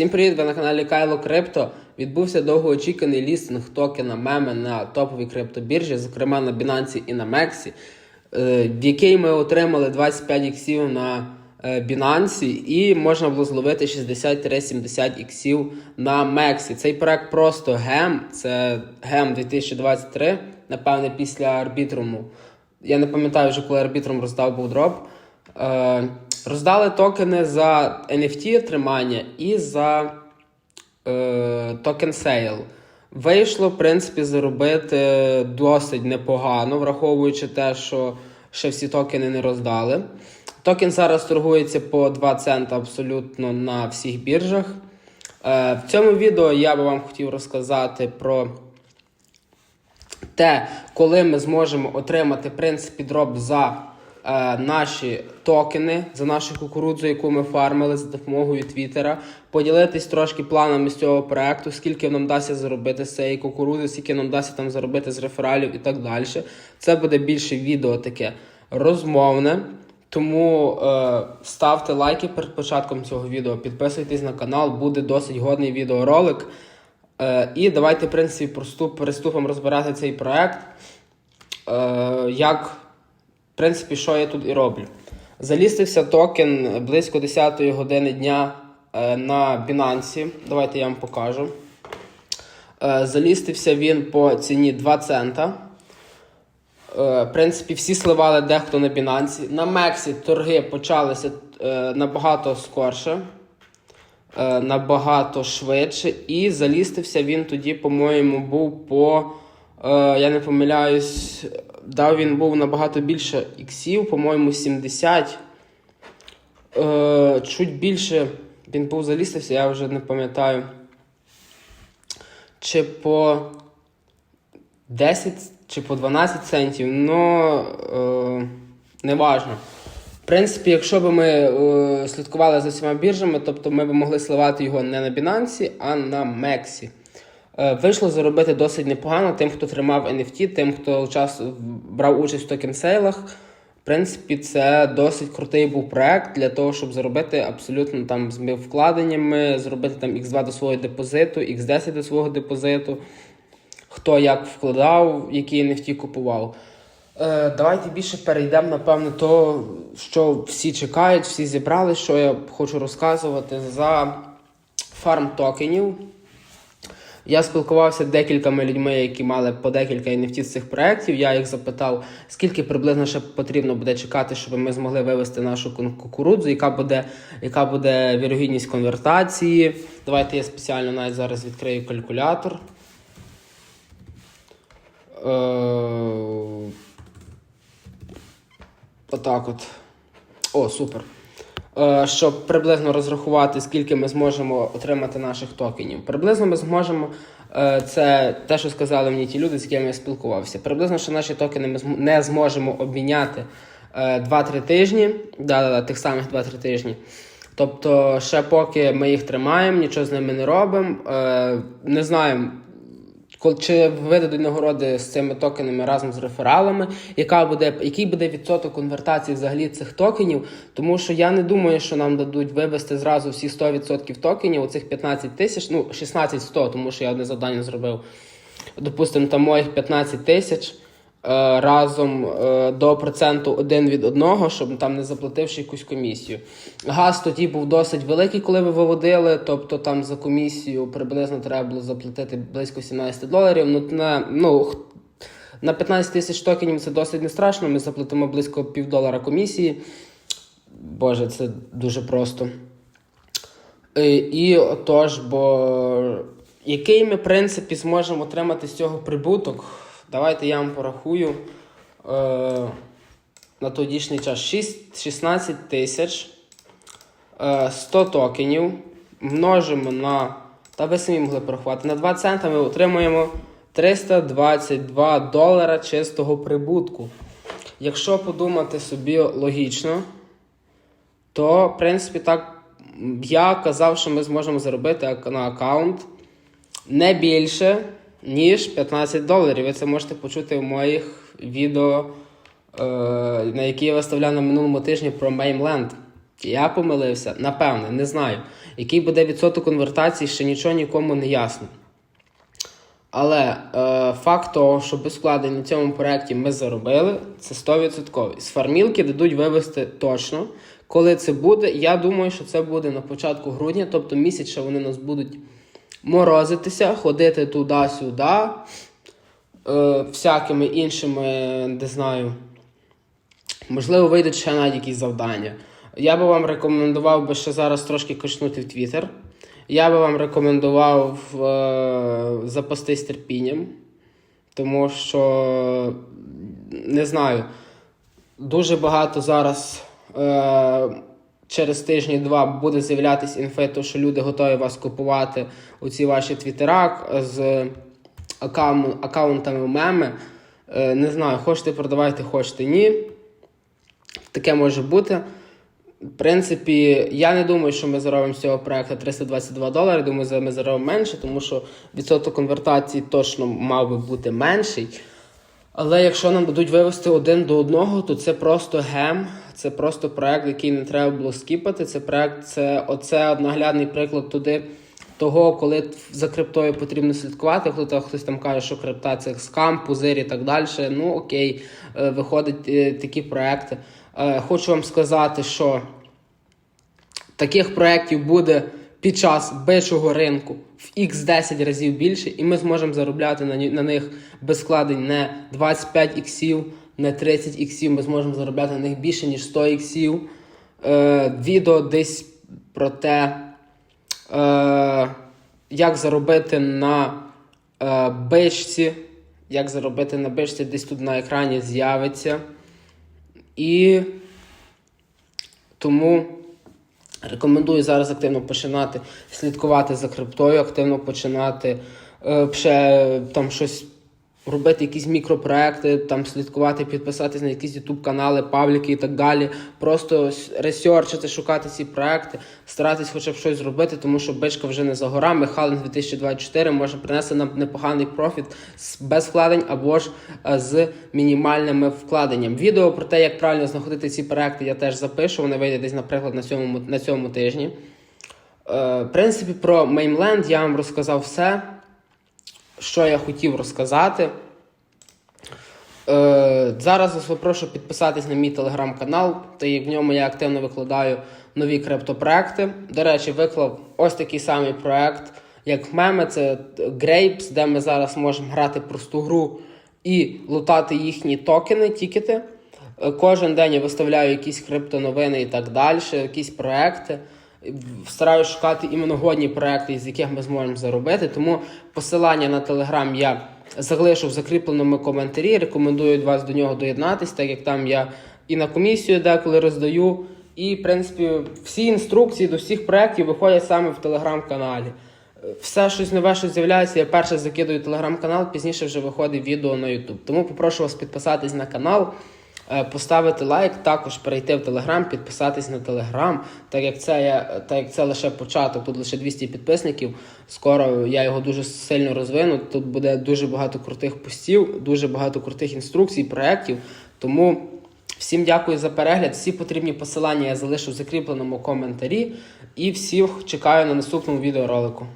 Всім привіт! Ви на каналі Кайло Крипто. Відбувся довгоочікуваний лістинг токена меми на топовій криптобіржі, зокрема на Binance і на е, в який ми отримали 25 іксів на е, Binance і можна було зловити 60-70 іксів на Mexi. Цей проект просто гем, це гем 2023, напевне, після арбітруму. Я не пам'ятаю вже, коли арбітрум роздав був дроп. Роздали токени за NFT тримання і за е, токен сейл. Вийшло, в принципі, заробити досить непогано, враховуючи те, що ще всі токени не роздали. Токен зараз торгується по 2 цента абсолютно на всіх біржах. Е, в цьому відео я би вам хотів розказати про те, коли ми зможемо отримати в принципі дроп за е, наші токени, за нашу кукурудзу, яку ми фармили за допомогою Твіттера, поділитись трошки планами з цього проекту, скільки нам дасть заробити з цієї кукурудзи, скільки нам дасть там заробити з рефералів і так далі. Це буде більше відео таке розмовне. Тому е, ставте лайки перед початком цього відео, підписуйтесь на канал, буде досить годний відеоролик. Е, і давайте, в принципі, проступ, приступимо розбирати цей проект. Е, як, принципі, що я тут і роблю. Залістився токен близько 10 години дня е, на Binance. Давайте я вам покажу. Е, залістився він по ціні 2 цента. Е, В принципі, всі сливали дехто на Binance. На Мексі торги почалися набагато скорше, набагато швидше. І залістився він тоді, по-моєму, був по. Я не помиляюсь, дав він був набагато більше іксів, по-моєму, 70. Е, чуть більше він був залістився, я вже не пам'ятаю. Чи по 10 чи по 12 центів, ну е, не важно. В принципі, якщо б ми е, слідкували за всіма біржами, тобто ми б могли сливати його не на Binance, а на Mexi. Е, вийшло заробити досить непогано тим, хто тримав NFT, тим, хто час брав участь в токен-сейлах. В принципі, це досить крутий був проект для того, щоб заробити абсолютно там з вкладеннями, зробити там X2 до свого депозиту, X10 до свого депозиту хто як вкладав, які NFT купував. Е, давайте більше перейдемо, напевно, то, що всі чекають, всі зібрали, що я хочу розказувати за фарм токенів. Я спілкувався декількома людьми, які мали по декілька NFT з цих проєктів. Я їх запитав, скільки приблизно ще потрібно буде чекати, щоб ми змогли вивести нашу ку- кукурудзу, яка буде, яка буде вірогідність конвертації. Давайте я спеціально навіть зараз відкрию калькулятор. Е, Отак от. О, супер. Е, Щоб приблизно розрахувати, скільки ми зможемо отримати наших токенів. Приблизно ми зможемо. е, Це те, що сказали мені ті люди, з якими я спілкувався. Приблизно, що наші токени ми не зможемо обміняти е, 2-3 тижні. Да-да-да, тих самих 2-3 тижні. Тобто, ще поки ми їх тримаємо, нічого з ними не робимо. Е, Не знаю, Кол- Чи видадуть нагороди з цими токенами разом з рефералами, яка буде, який буде відсоток конвертації взагалі цих токенів? Тому що я не думаю, що нам дадуть вивести зразу всі 100% токенів, оцих 15 тисяч, ну 16 100, тому що я одне завдання зробив. Допустимо, там моїх 15 тисяч разом е, до проценту один від одного, щоб там не заплативши якусь комісію. Газ тоді був досить великий, коли ви виводили, тобто там за комісію приблизно треба було заплатити близько 17 доларів. Ну, на, ну, на 15 тисяч токенів це досить не страшно. Ми заплатимо близько півдолара комісії. Боже, це дуже просто. Е, І отож, бо який ми, в принципі, зможемо отримати з цього прибуток? Давайте я вам порахую е, на тодішній час 6, 16 тисяч е, 100 токенів множимо на. Та ви самі могли порахувати. На 2 цента ми отримуємо 322 долара чистого прибутку. Якщо подумати собі логічно, то, в принципі, так я казав, що ми зможемо заробити на аккаунт не більше, ніж 15 доларів. Ви це можете почути в моїх відео, е, на які я виставляв на минулому тижні про Mainland. Я помилився, напевне, не знаю. Який буде відсоток конвертації, ще нічого нікому не ясно. Але е, факт того, що без вкладень на цьому проєкті ми заробили, це 100%. З фармілки дадуть вивести точно. Коли це буде, я думаю, що це буде на початку грудня, тобто місяць ще вони нас будуть морозитися, ходити туди-сюди, е, всякими іншими, не знаю. Можливо, вийдуть ще навіть якісь завдання. Я би вам рекомендував би ще зараз трошки качнути в Твіттер. Я би вам рекомендував е, запастись терпінням, тому що не знаю, дуже багато зараз е, через тижні-два буде з'являтися інфи, то, що люди готові вас купувати у ці ваші твіттера з аккаун- аккаунтами меми. Е, не знаю, хочете продавайте, хочете ні. Таке може бути. В принципі, я не думаю, що ми заробимо з цього проекту 322 долари. Думаю, ми заробимо менше, тому що відсоток конвертації точно мав би бути менший. Але якщо нам дадуть вивести один до одного, то це просто гем, це просто проект, який не треба було скіпати. Це проект, це оце наглядний приклад туди. Того, коли за криптою потрібно слідкувати, коли хтось там каже, що крипта це скам, пузир і так далі. Ну окей, е, виходять е, такі проекти. Е, Хочу вам сказати, що таких проєктів буде під час бичого ринку в x10 разів більше, і ми зможемо заробляти на них без складень не 25 іксів, не 30 іксів, ми зможемо заробляти на них більше, ніж 100 іксів. Е, відео десь про те, е, як заробити на е, бичці, як заробити на бичці, десь тут на екрані з'явиться. І тому рекомендую зараз активно починати слідкувати за криптою, активно починати е, ще там щось робити, якісь мікропроекти, там слідкувати, підписатись на якісь YouTube канали, пабліки і так далі. Просто ресерчити, шукати ці проекти, старатись хоча б щось зробити, тому що бичка вже не за горами. Хален 2024 може принести нам непоганий профіт без вкладень або ж е, з мінімальними вкладенням. Відео про те, як правильно знаходити ці проекти, я теж запишу. Вони вийде десь, наприклад, на цьому, на цьому тижні. Е, В принципі, про Меймленд я вам розказав все, що я хотів розказати. Е, зараз вас попрошу підписатись на мій телеграм-канал, та в ньому я активно викладаю нові криптопроекти. До речі, виклав ось такий самий проект, як меми, це Grapes, де ми зараз можемо грати просту гру і лутати їхні токени, тікети. Е, Кожен день я виставляю якісь криптоновини і так далі, якісь проекти. Стараюсь шукати іменно годні проекти, з яких ми зможемо заробити. Тому посилання на телеграм я залишу в закріпленому коментарі. Рекомендую вас до нього доєднатися, так як там я і на комісію деколи роздаю. І, в принципі, всі інструкції до всіх проєктів виходять саме в телеграм-каналі. Все щось нове, що з'являється, я перше закидую телеграм-канал, пізніше вже виходить відео на YouTube. Тому попрошу вас підписатись на канал, поставити лайк, також перейти в Телеграм, підписатись на Телеграм, так як це я, так як це лише початок, тут лише 200 підписників. Скоро я його дуже сильно розвину. Тут буде дуже багато крутих постів, дуже багато крутих інструкцій, проєктів. Тому всім дякую за перегляд. Всі потрібні посилання я залишу в закріпленому коментарі. І всіх чекаю на наступному відеоролику.